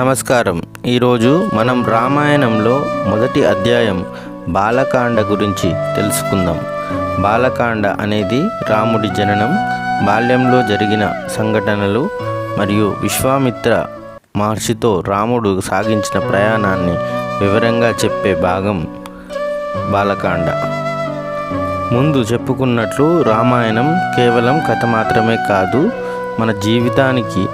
నమస్కారం. ఈరోజు మనం రామాయణంలో మొదటి అధ్యాయం బాలకాండ గురించి తెలుసుకుందాం. బాలకాండ అనేది రాముడి జననం బాల్యంలో జరిగిన సంఘటనలు మరియు విశ్వామిత్ర మహర్షితో రాముడు సాగించిన ప్రయాణాన్ని వివరంగా చెప్పే భాగం బాలకాండ. ముందు చెప్పుకున్నట్లు రామాయణం కేవలం కథ మాత్రమే కాదు మన జీవితానికి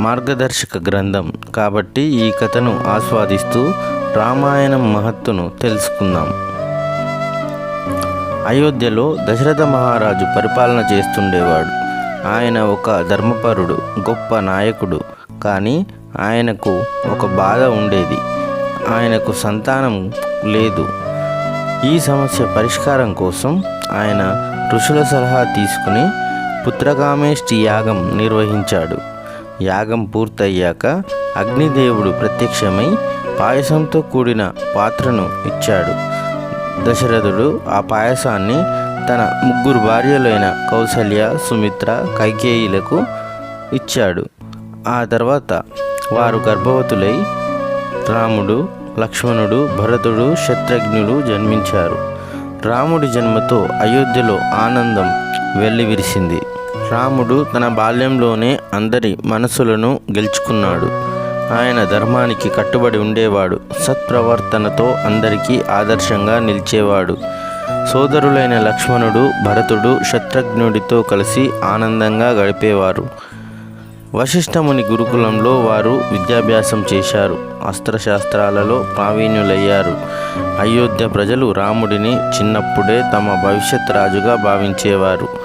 మార్గదర్శక గ్రంథం కాబట్టి ఈ కథను ఆస్వాదిస్తూ రామాయణం మహత్తును తెలుసుకుందాం. అయోధ్యలో దశరథ మహారాజు పరిపాలన చేస్తుండేవాడు. ఆయన ఒక ధర్మపరుడు గొప్ప నాయకుడు. కానీ ఆయనకు ఒక బాధ ఉండేది. ఆయనకు సంతానం లేదు. ఈ సమస్య పరిష్కారం కోసం ఆయన ఋషుల సలహా తీసుకుని పుత్రకామేష్టి యాగం నిర్వహించాడు. యాగం పూర్తయ్యాక అగ్నిదేవుడు ప్రత్యక్షమై పాయసంతో కూడిన పాత్రను ఇచ్చాడు. దశరథుడు ఆ పాయసాన్ని తన ముగ్గురు భార్యలైన కౌసల్య సుమిత్ర కైకేయిలకు ఇచ్చాడు. ఆ తర్వాత వారు గర్భవతులై రాముడు లక్ష్మణుడు భరతుడు శత్రుఘ్నుడు జన్మించారు. రాముడి జన్మతో అయోధ్యలో ఆనందం వెల్లివిరిసింది. రాముడు తన బాల్యంలోనే అందరి మనసులను గెలుచుకున్నాడు. ఆయన ధర్మానికి కట్టుబడి ఉండేవాడు. సత్ప్రవర్తనతో అందరికీ ఆదర్శంగా నిలిచేవాడు. సోదరులైన లక్ష్మణుడు భరతుడు శత్రుఘ్నుడితో కలిసి ఆనందంగా గడిపేవారు. వశిష్ఠముని గురుకులంలో వారు విద్యాభ్యాసం చేశారు. అస్త్రశాస్త్రాలలో ప్రావీణ్యులయ్యారు. అయోధ్య ప్రజలు రాముడిని చిన్నప్పుడే తమ భవిష్యత్ రాజుగా భావించేవారు.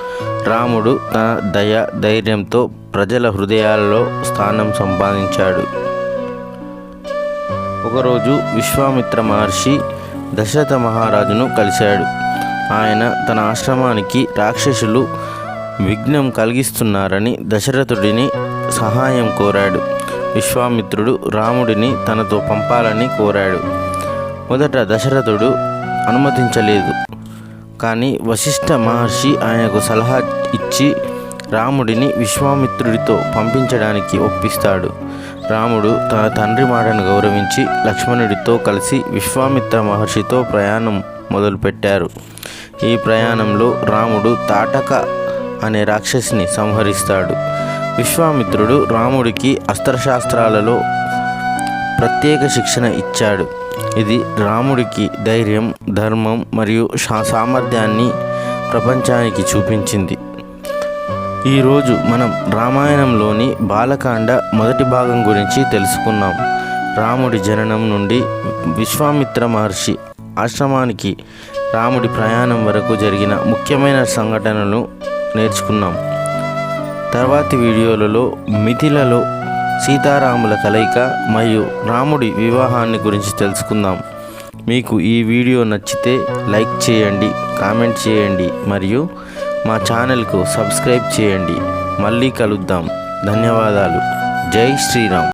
రాముడు తన దయ ధైర్యంతో ప్రజల హృదయాలలో స్థానం సంపాదించాడు. ఒకరోజు విశ్వామిత్ర మహర్షి దశరథ మహారాజును కలిశాడు. ఆయన తన ఆశ్రమానికి రాక్షసులు విఘ్నం కలిగిస్తున్నారని దశరథుడిని సహాయం కోరాడు. విశ్వామిత్రుడు రాముడిని తనతో పంపాలని కోరాడు. మొదట దశరథుడు అనుమతించలేదు. కానీ వశిష్ఠ మహర్షి ఆయనకు సలహా ఇచ్చి రాముడిని విశ్వామిత్రుడితో పంపించడానికి ఒప్పిస్తాడు. రాముడు తన తండ్రి మాటను గౌరవించి లక్ష్మణుడితో కలిసి విశ్వామిత్ర మహర్షితో ప్రయాణం మొదలుపెట్టారు. ఈ ప్రయాణంలో రాముడు తాటక అనే రాక్షసిని సంహరిస్తాడు. విశ్వామిత్రుడు రాముడికి అస్త్రశాస్త్రాలలో ప్రత్యేక శిక్షణ ఇచ్చాడు. ఇది రాముడికి ధైర్యం ధర్మం మరియు సామర్థ్యాన్ని ప్రపంచానికి చూపించింది. ఈరోజు మనం రామాయణంలోని బాలకాండ మొదటి భాగం గురించి తెలుసుకున్నాం. రాముడి జననం నుండి విశ్వామిత్ర మహర్షి ఆశ్రమానికి రాముడి ప్రయాణం వరకు జరిగిన ముఖ్యమైన సంఘటనలు నేర్చుకున్నాం. తర్వాతి వీడియోలలో మిథిలలో సీతారాముల కలయిక మరియు రాముడి వివాహాన్ని గురించి తెలుసుకుందాం. మీకు ఈ వీడియో నచ్చితే లైక్ చేయండి కామెంట్ చేయండి మరియు మా ఛానల్కు సబ్స్క్రైబ్ చేయండి. మళ్ళీ కలుద్దాం. ధన్యవాదాలు. జై శ్రీరామ్.